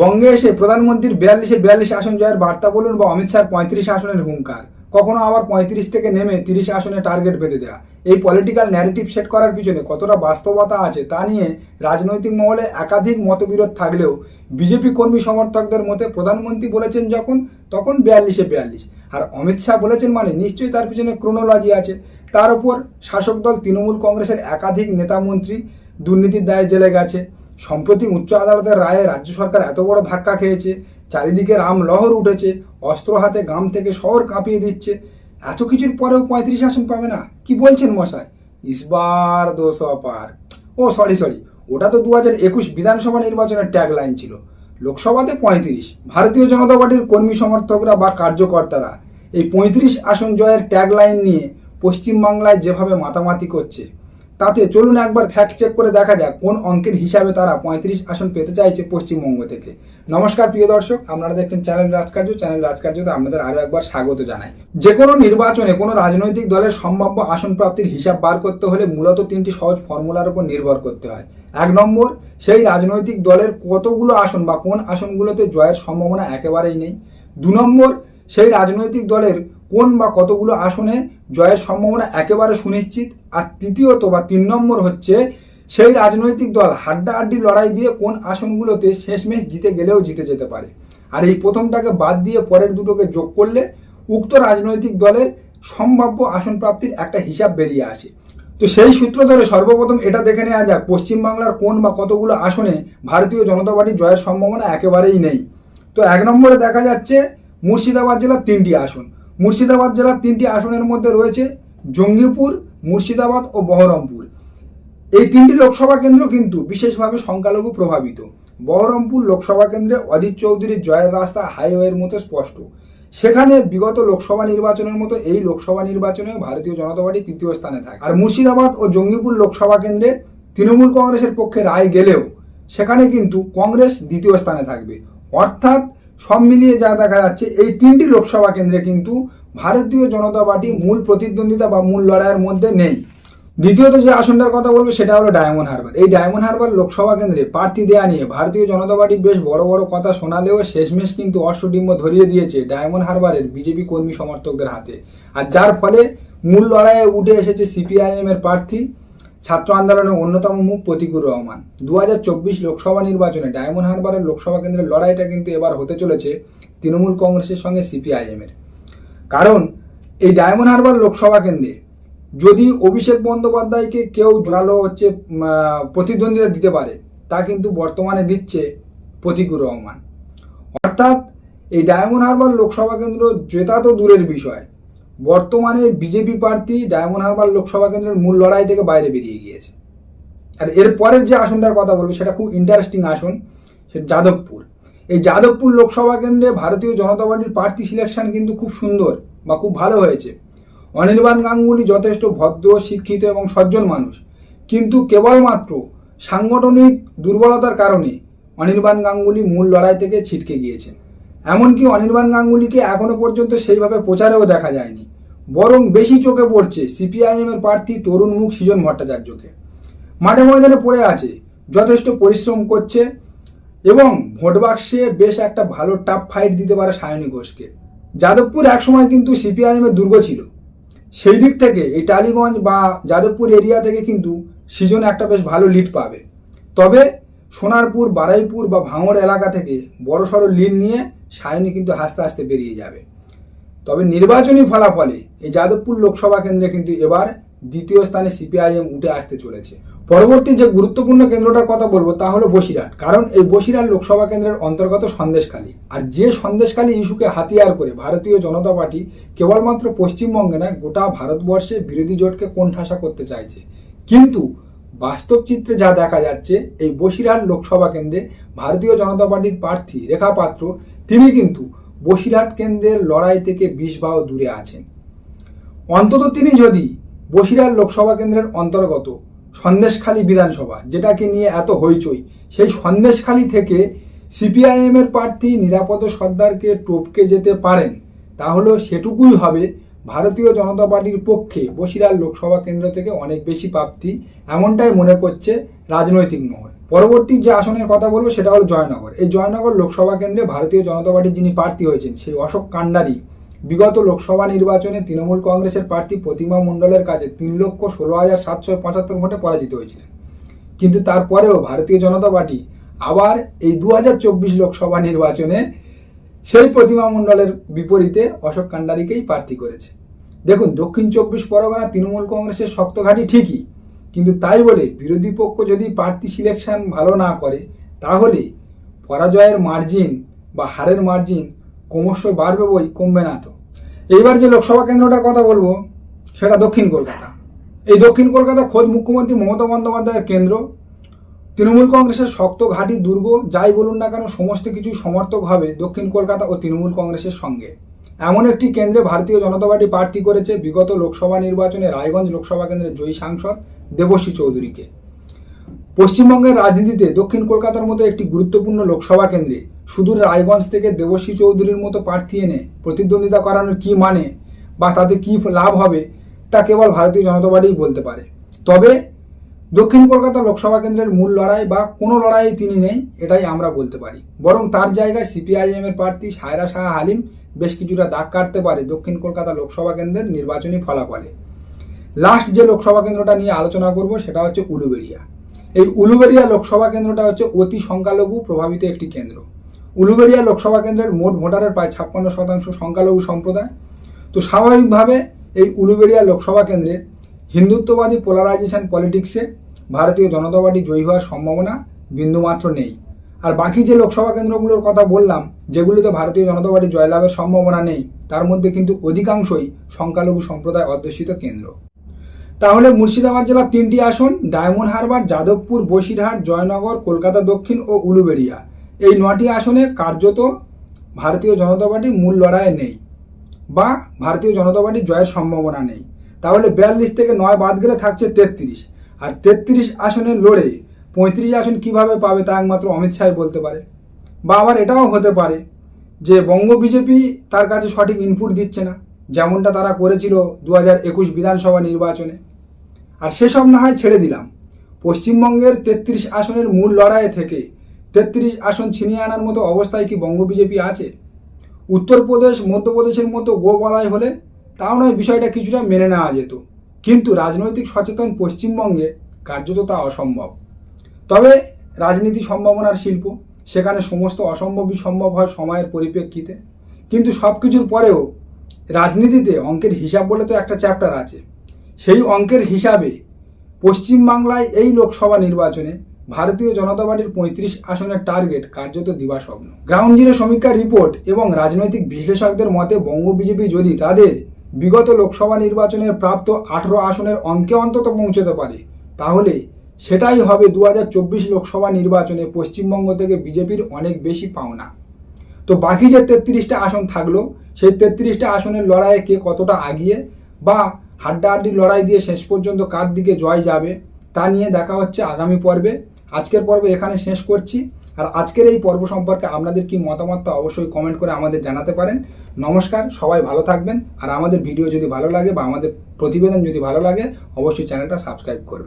বঙ্গে এসে প্রধানমন্ত্রীর বিয়াল্লিশে বিয়াল্লিশ আসন জয়ের বার্তা বলুন বা অমিত শাহ পঁয়ত্রিশ আসনের হুঙ্কার। কখনো আবার পঁয়ত্রিশ থেকে নেমে তিরিশ আসনে টার্গেট বেঁধে দেওয়া এই পলিটিক্যাল ন্যারেটিভ সেট করার পিছনে কতটা বাস্তবতা আছে তা নিয়ে রাজনৈতিক মহলে একাধিক মতবিরোধ থাকলেও বিজেপি কর্মী সমর্থকদের মতে প্রধানমন্ত্রী বলেছেন যখন, তখন বিয়াল্লিশে বিয়াল্লিশ। আর অমিত শাহ বলেছেন মানে নিশ্চয়ই তার পিছনে ক্রোনোলজি আছে। তার উপর শাসক দল তৃণমূল কংগ্রেসের একাধিক নেতা মন্ত্রী দুর্নীতির দায়ে জেলে গেছে। সম্প্রতি উচ্চ আদালতের রায়ে রাজ্য সরকার এত বড় ধাক্কা খেয়েছে, চারিদিকে রাম লহর উঠেছে, অস্ত্র হাতে গ্রাম থেকে শহর কাঁপিয়ে দিচ্ছে। এত কিছুর পরেও পঁয়ত্রিশ আসন পাবে না। কি বলছেন মশাই? ইসবার দোষ অপার। ও সরি সরি ওটা তো দু হাজার একুশ বিধানসভা নির্বাচনের ট্যাগ লাইন ছিল। লোকসভাতে পঁয়ত্রিশ, ভারতীয় জনতা পার্টির কর্মী সমর্থকরা বা কার্যকর্তারা। এই পঁয়ত্রিশ আসন জয়ের ট্যাগ লাইন নিয়ে পশ্চিমবাংলায় যেভাবে মাতামাতি করছে তাতে চলুন একবার ফ্যাক্ট চেক করে দেখা যাক কোন অঙ্কের হিসাবে তারা পঁয়ত্রিশ আসন পেতে চাইছে পশ্চিমবঙ্গ থেকে। নমস্কার প্রিয় দর্শক, আপনারা দেখছেন চ্যানেল রাজকার্য। চ্যানেল রাজকার্যতে আপনাদের আরও একবার স্বাগত জানাই। যে কোনো নির্বাচনে কোনো রাজনৈতিক দলের সম্ভাব্য আসন প্রাপ্তির হিসাব বার করতে হলে মূলত তিনটি সহজ ফর্মুলার উপর নির্ভর করতে হয়। এক নম্বর, সেই রাজনৈতিক দলের কতগুলো আসন বা কোন আসনগুলোতে জয়ের সম্ভাবনা একেবারেই নেই। দু নম্বর, সেই রাজনৈতিক দলের কোন বা কতগুলো আসনে জয়ের সম্ভাবনা একেবারে সুনিশ্চিত? আর তৃতীয়ত বা তিন নম্বর হচ্ছে, সেই রাজনৈতিক দল হাড্ডাহাড্ডি লড়াই দিয়ে কোন আসনগুলোতে শেষমেশ জিতে গেলেও জিতে যেতে পারে? আর এই প্রথমটাকে বাদ দিয়ে পরের দুটোকে যোগ করলে উক্ত রাজনৈতিক দলের সম্ভাব্য আসন প্রাপ্তির একটা হিসাব বেরিয়ে আসে। তো সেই সূত্র ধরে সর্বপ্রথম এটা দেখে নেওয়া যাক, পশ্চিমবাংলার কোন বা কতগুলো আসনে ভারতীয় জনতা পার্টির জয়ের সম্ভাবনা একেবারেই নেই। তো এক নম্বরে দেখা যাচ্ছে মুর্শিদাবাদ জেলার তিনটি আসন। মুর্শিদাবাদ জেলার তিনটি আসনের মধ্যে রয়েছে জঙ্গিপুর, মুর্শিদাবাদ ও বহরমপুর। এই তিনটি লোকসভা কেন্দ্র কিন্তু বিশেষভাবে সংখ্যালঘু প্রভাবিত। বহরমপুর লোকসভা কেন্দ্রে অজিত চৌধুরীর জয়ের রাস্তা হাইওয়ের মতো স্পষ্ট। সেখানে বিগত লোকসভা নির্বাচনের মতো এই লোকসভা নির্বাচনেও ভারতীয় জনতা পার্টি তৃতীয় স্থানে থাকে। আর মুর্শিদাবাদ ও জঙ্গিপুর লোকসভা কেন্দ্রে তৃণমূল কংগ্রেসের পক্ষে রায় গেলেও সেখানে কিন্তু কংগ্রেস দ্বিতীয় স্থানে থাকবে। অর্থাৎ সব মিলিয়ে যা দেখা যাচ্ছে, এই তিনটি লোকসভা কেন্দ্রে কিন্তু ভারতীয় জনতা পার্টি মূল প্রতিদ্বন্দ্বিতা বা মূল লড়াইয়ের মধ্যে নেই। দ্বিতীয়ত যে আসনটার কথা বলব, সেটা হলো ডায়মন্ড হারবার এই ডায়মন্ড হারবার লোকসভা কেন্দ্রে প্রার্থী দেয়া নিয়ে ভারতীয় জনতা পার্টি বেশ বড় বড় কথা শোনালেও শেষমেশ কিন্তু অশ্বডিম্ব ধরিয়ে দিয়েছে ডায়মন্ড হারবারের বিজেপি কর্মী সমর্থকদের হাতে। আর যার ফলে মূল লড়াইয়ে উঠে এসেছে সিপিআইএম এর প্রার্থী। ছাত্র আন্দোলনের অন্যতম মুখ প্রতিকুর রহমান। দু হাজার চব্বিশ লোকসভা নির্বাচনে ডায়মন্ড হারবারের লোকসভা কেন্দ্রের লড়াইটা কিন্তু এবার হতে চলেছে তৃণমূল কংগ্রেসের সঙ্গে সিপিআইএম এর কারণ, এই ডায়মন্ড হারবার লোকসভা কেন্দ্রে যদি অভিষেক বন্দ্যোপাধ্যায়কে কেউ জোরালো হচ্ছে প্রতিদ্বন্দ্বিতা দিতে পারে, তা কিন্তু বর্তমানে দিচ্ছে প্রতিকুর রহমান। অর্থাৎ, এই ডায়মন্ড হারবার লোকসভা কেন্দ্র জেতা তো দূরের বিষয় বর্তমানে বিজেপি প্রার্থী ডায়মন্ড হারবার লোকসভা কেন্দ্রের মূল লড়াই থেকে বাইরে বেরিয়ে গিয়েছে। আর এর পরের যে আসনটার কথা বলব, সেটা খুব ইন্টারেস্টিং আসন সেটা যাদবপুর। এই যাদবপুর লোকসভা কেন্দ্রে ভারতীয় জনতা পার্টির প্রার্থী সিলেকশন কিন্তু খুব সুন্দর বা খুব ভালো হয়েছে। অনির্বাণ গাঙ্গুলি যথেষ্ট ভদ্র, শিক্ষিত এবং সজ্জন মানুষ। কিন্তু কেবলমাত্র সাংগঠনিক দুর্বলতার কারণে অনির্বাণ গাঙ্গুলি মূল লড়াই থেকে ছিটকে গিয়েছেন। এমনকি অনির্বাণ গাঙ্গুলিকে এখনও পর্যন্ত সেইভাবে প্রচারেও দেখা যায়নি। বরং বেশি চোখে পড়ছে সিপিআইএম এর প্রার্থী তরুণ মুখ সৃজন ভট্টাচার্যকে। মাঠে ময়দানে পড়ে আছে, যথেষ্ট পরিশ্রম করছে এবং ভোট বাক্সে বেশ একটা ভালো টাফ ফাইট দিতে পারে সায়নী ঘোষকে। যাদবপুর একসময় কিন্তু সিপিআইএম এর দুর্গ ছিল। সেই দিক থেকে এই টালিগঞ্জ বা যাদবপুর এরিয়া থেকে কিন্তু সিজন একটা বেশ ভালো লিড পাবে। তবে সোনারপুর, বারাইপুর বা ভাঙড় এলাকা থেকে বড়সড় লিড নিয়ে সায়নী কিন্তু হাসতে হাসতে বেরিয়ে যাবে। তবে নির্বাচনী ফলাফলে এই যাদবপুর লোকসভা কেন্দ্রে কিন্তু এবার দ্বিতীয় স্থানে সিপিআইএম উঠে আসতে চলেছে। পরবর্তী যে গুরুত্বপূর্ণ কেন্দ্রটার কথা বলব তা হলো বসিরহাট, কারণ এই বসিরহাট লোকসভা কেন্দ্রের অন্তর্গত সন্দেশখালী। আর যে সন্দেশখালী ইস্যুকে হাতিয়ার করে ভারতীয় জনতা পার্টি কেবলমাত্র পশ্চিমবঙ্গে নয়, গোটা ভারতবর্ষে বিরোধী জোটকে কোণঠাসা করতে চাইছে। কিন্তু বাস্তব চিত্রে যা দেখা যাচ্ছে, এই বসিরহাট লোকসভা কেন্দ্রে ভারতীয় জনতা পার্টির প্রার্থী রেখা পাত্র তিনি কিন্তু বসিরহাট কেন্দ্রের লড়াই থেকে বিষ বাহ দূরে আছেন। অন্তত তিনি যদি বসিরহাট লোকসভা কেন্দ্রের অন্তর্গত সন্দেশখালী বিধানসভা, যেটাকে নিয়ে এত হইচই, সেই সন্দেশখালী থেকে সিপিআইএম এর প্রার্থী নিরাপদ সর্দারকে টপকে যেতে পারেন, তাহলে সেটুকুই হবে ভারতীয় জনতা পার্টির পক্ষে বসিরহাট লোকসভা কেন্দ্র থেকে অনেক বেশি প্রাপ্তি, এমনটাই মনে করছে রাজনৈতিক মহল। পরবর্তী যে আসনের কথা বলব সেটা হলো জয়নগর। এই জয়নগর লোকসভা কেন্দ্রে ভারতীয় জনতা পার্টির যিনি প্রার্থী হয়েছেন, সেই অশোক কান্ডারি, বিগত লোকসভা নির্বাচনে তৃণমূল কংগ্রেসের প্রার্থী প্রতিমা মণ্ডলের কাছে তিন লক্ষ ষোলো হাজার সাতশো পঁচাত্তর ভোটে পরাজিত হয়েছিলেন। কিন্তু তারপরেও ভারতীয় জনতা পার্টি আবার এই দু হাজার চব্বিশ লোকসভা নির্বাচনে সেই প্রতিমা মণ্ডলের বিপরীতে অশোক কান্ডারিকেই প্রার্থী করেছে। দেখুন, দক্ষিণ চব্বিশ পরগনা তৃণমূল কংগ্রেসের শক্ত ঘাঁটি ঠিকই কিন্তু তাই বলে বিরোধী পক্ষ যদি প্রার্থী সিলেকশন ভালো না করে, তাহলে পরাজয়ের মার্জিন বা হারের মার্জিন ক্রমশ বাড়বে বই কমবে না তো। এইবার যে লোকসভা কেন্দ্রটার কথা বলব, সেটা দক্ষিণ কলকাতা। এই দক্ষিণ কলকাতা খোদ মুখ্যমন্ত্রী মমতা বন্দ্যোপাধ্যায়ের কেন্দ্র। তৃণমূল কংগ্রেসের শক্ত ঘাঁটি দুর্গ, যাই বলুন না কেন, সমস্ত কিছু সমর্থক হবে দক্ষিণ কলকাতা ও তৃণমূল কংগ্রেসের সঙ্গে। এমন একটি কেন্দ্রে ভারতীয় জনতা পার্টি প্রার্থী করেছে বিগত লোকসভা নির্বাচনে রায়গঞ্জ লোকসভা কেন্দ্রের জয়ী সাংসদ দেবশ্রী চৌধুরীকে। পশ্চিমবঙ্গের রাজনীতিতে দক্ষিণ কলকাতার মতো একটি গুরুত্বপূর্ণ লোকসভা কেন্দ্রে সুদূর রায়গঞ্জ থেকে দেবশ্রী চৌধুরীর মতো প্রার্থী এনে প্রতিদ্বন্দ্বিতা করানোর কী মানে বা তাতে কী লাভ হবে, তা কেবল ভারতীয় জনতা পার্টিই বলতে পারে। তবে দক্ষিণ কলকাতা লোকসভা কেন্দ্রের মূল লড়াই বা কোনো লড়াই তিনি নেই, এটাই আমরা বলতে পারি। বরং তার জায়গায় সিপিআইএম এর প্রার্থী সায়রা শাহ হালিম বেশ কিছুটা দাগ কাটতে পারে দক্ষিণ কলকাতা লোকসভা কেন্দ্রের নির্বাচনী ফলাফলে। লাস্ট যে লোকসভা কেন্দ্রটা নিয়ে আলোচনা করব, সেটা হচ্ছে উলুবেড়িয়া। এই উলুবেড়িয়া লোকসভা কেন্দ্রটা হচ্ছে অতি সংখ্যালঘু প্রভাবিত একটি কেন্দ্র। উলুবেড়িয়া লোকসভা কেন্দ্রের মোট ভোটারের প্রায় ছাপ্পান্ন শতাংশ সংখ্যালঘু সম্প্রদায়। তো স্বাভাবিকভাবে এই উলুবেড়িয়া লোকসভা কেন্দ্রে হিন্দুত্ববাদী পোলারাইজেশন পলিটিক্সে ভারতীয় জনতা পার্টি জয়ী হওয়ার সম্ভাবনা বিন্দুমাত্র নেই। আর বাকি যে লোকসভা কেন্দ্রগুলোর কথা বললাম, যেগুলিতে ভারতীয় জনতা পার্টি জয়লাভের সম্ভাবনা নেই, তার মধ্যে কিন্তু অধিকাংশই সংখ্যালঘু সম্প্রদায় অধ্যুষিত কেন্দ্র। তাহলে মুর্শিদাবাদ জেলার তিনটি আসন, ডায়মন্ড হারবার, যাদবপুর, বসিরহাট, জয়নগর, কলকাতা দক্ষিণ ও উলুবেড়িয়া। এই নটি আসনে কার্যত ভারতীয় জনতা পার্টি মূল লড়াইয়ে নেই বা ভারতীয় জনতা পার্টির জয়ের সম্ভাবনা নেই। তাহলে বিয়াল্লিশ থেকে নয় বাদ গেলে থাকছে তেত্রিশ। আর তেত্রিশ আসনে লড়ে পঁয়ত্রিশ আসন কীভাবে পাবে তা একমাত্র অমিত শাহ বলতে পারে। বা আবার এটাও হতে পারে যে বঙ্গ বিজেপি তার কাছে সঠিক ইনপুট দিচ্ছে না। যেমনটা তারা করেছিল দু হাজার একুশ বিধানসভা নির্বাচনে। আর সেসব না হয় ছেড়ে দিলাম। পশ্চিমবঙ্গের তেত্রিশ আসনের মূল লড়াইয়ে থেকে তেত্রিশ আসন ছিনিয়ে আনার মতো অবস্থায় কি বঙ্গ বিজেপি আছে? উত্তরপ্রদেশ, মধ্যপ্রদেশের মতো গোপালায় হলে তাও নয় বিষয়টা কিছুটা মেনে নেওয়া যেত। কিন্তু রাজনৈতিক সচেতন পশ্চিমবঙ্গে কার্যত তা অসম্ভব। তবে রাজনীতি সম্ভাবনার শিল্প, সেখানে সমস্ত অসম্ভবই সম্ভব হয় সময়ের পরিপ্রেক্ষিতে। কিন্তু সব কিছুর পরেও রাজনীতিতে অঙ্কের হিসাব বলে তো একটা চ্যাপ্টার আছে। সেই অঙ্কের হিসাবে পশ্চিমবাংলায় এই লোকসভা নির্বাচনে ভারতীয় জনতা পার্টির পঁয়ত্রিশ আসনের টার্গেট কার্যত দিবাস্বপ্ন। গ্রাউন্ড জিরো সমীক্ষার রিপোর্ট এবং রাজনৈতিক বিশ্লেষকদের মতে বঙ্গ বিজেপি যদি তাদের বিগত লোকসভা নির্বাচনের প্রাপ্ত আঠেরো আসনের অঙ্কে অন্তত পৌঁছতে পারে, তাহলে সেটাই হবে দু হাজার চব্বিশ লোকসভা নির্বাচনে পশ্চিমবঙ্গ থেকে বিজেপির অনেক বেশি পাওনা। তো বাকি যে তেত্রিশটা আসন থাকল সেই তেত্রিশটা আসনের লড়াইয়ে কে কতটা আগিয়ে বা হাড্ডাহাড্ডি লড়াই দিয়ে শেষ পর্যন্ত কার দিকে জয় যাবে, তা নিয়ে দেখা হচ্ছে আগামী পর্বে। আজকের পর্ব এখানে শেষ করছি। আর আজকের এই পর্ব সম্পর্কে আপনাদের কি মতামত তা অবশ্যই কমেন্ট করে আমাদের জানাতে পারেন। নমস্কার, সবাই ভালো থাকবেন। আর আমাদের ভিডিও যদি ভালো লাগে বা আমাদের প্রতিবেদন যদি ভালো লাগে, অবশ্যই চ্যানেলটা সাবস্ক্রাইব করবেন।